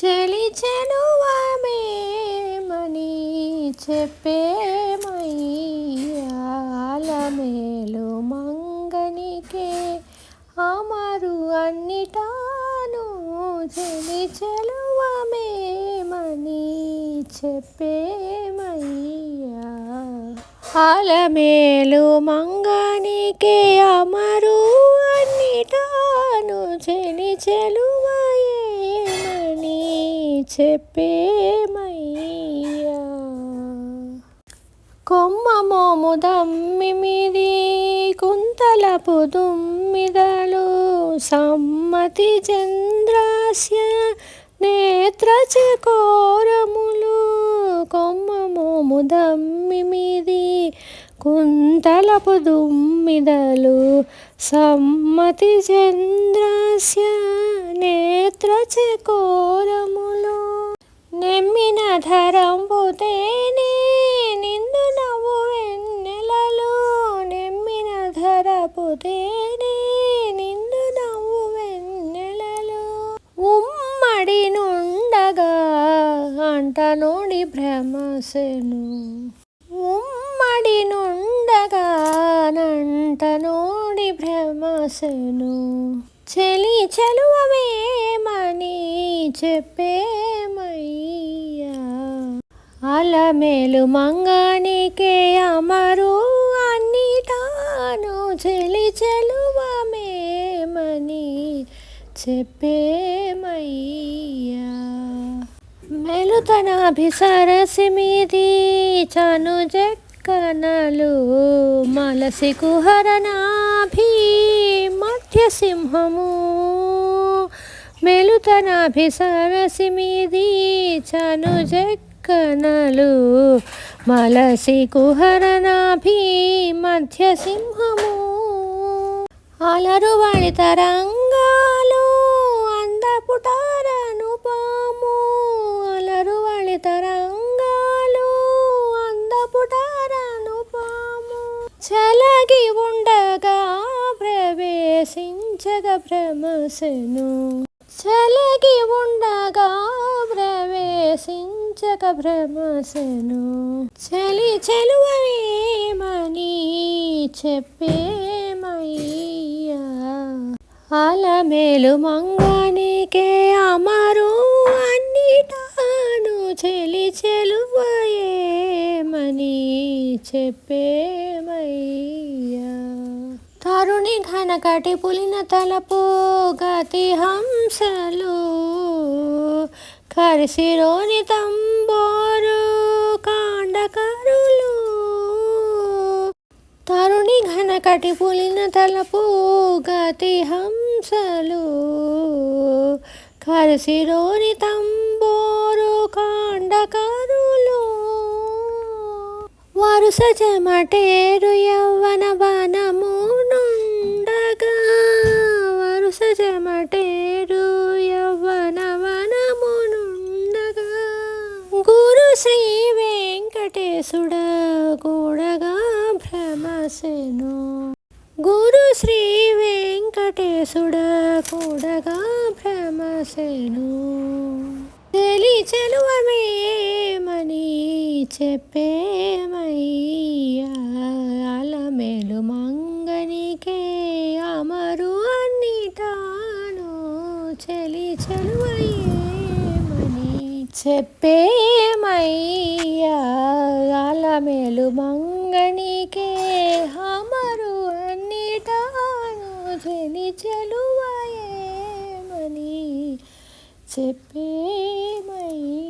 చెలి చెలువమేమని చెప్పేమయ్యాల మేలు మంగనికే అమరు అన్నిటాను చెలి చెలువమేమని చెప్పేమయ్యా అలమేలు మంగనికే అమరు అన్నిటాను చెలి చెలు చెప్పేమయ్యా? కొమ్మ మోము దమ్మిమిది కుంతలపు దుమ్మిదలు సమ్మతి చంద్రాస్య నేత్ర చకోరములు కొమ్మ మోము దమ్మి కుంతలపు దుమ్మిదలు సమ్మతి చంద్రాస్య నేత్ర చకోరములు నెమ్మిన ధరంబుతేనే నిన్ను నవ్వు వెన్నెలలు. నెమ్మిన ధరపుతేనే నిన్ను నవ్వు వెన్నెలలు. ఉమ్మడి నుండగా అంట నోడి భ్రమసెను ఉమ్మడి నుండగా నంట నోడి ఆశను చెలి చెలువమేమని చెప్పేమయ్యా? అలమేలు మంగానికే అమరు అన్నిటాను చెలి చెలువమేమని చెప్పేమయ్యా? మెలుతనాభిసరసి మీది చను జక్కనలు మలసి కుహరనా మధ్య సింహము మెలుతనాభిసరసి మీది చను జక్కనలు మలసి కుహరనాభి మధ్య సింహము అలరు వాడి తరంగాలు అందపుటా జగ భ్రమసెను చలగి ఉండగా ప్రవేశించక భ్రమసెను చలి చెలువేమని చెప్పేమయ్యా అలమేలు మంగానికే అమరు అన్నిటాను చెలి చెలువయేమని చెప్పేమయ్యా కారుణి ఘనకటి పులిన తలపు గతి హంసలు కరిసిరోని తంబోరు కాండకరులు. తరుణి ఘనకటి పులిన తలపు గతి హంసలు కరిసిరోని తంబోరు కాండకరులు. వరుస చెమటేరు ఎవ వనము నుండగా వరుస చెమటేరు యవ్వన వనము నుండగా గురు శ్రీ వెంకటేశుడ కూడగా భ్రమసెను. గురు శ్రీ వెంకటేశుడ కూడగా భ్రమసెను. తెలి చెలువమేమని చెప్పేమయ్యా అలమేలు మంగనికే అమరు అన్నిటాను. చెలి చెలువయ్యేమని చెప్పేమయ్యా గెలువయేమని చెప్పేమయ్యా?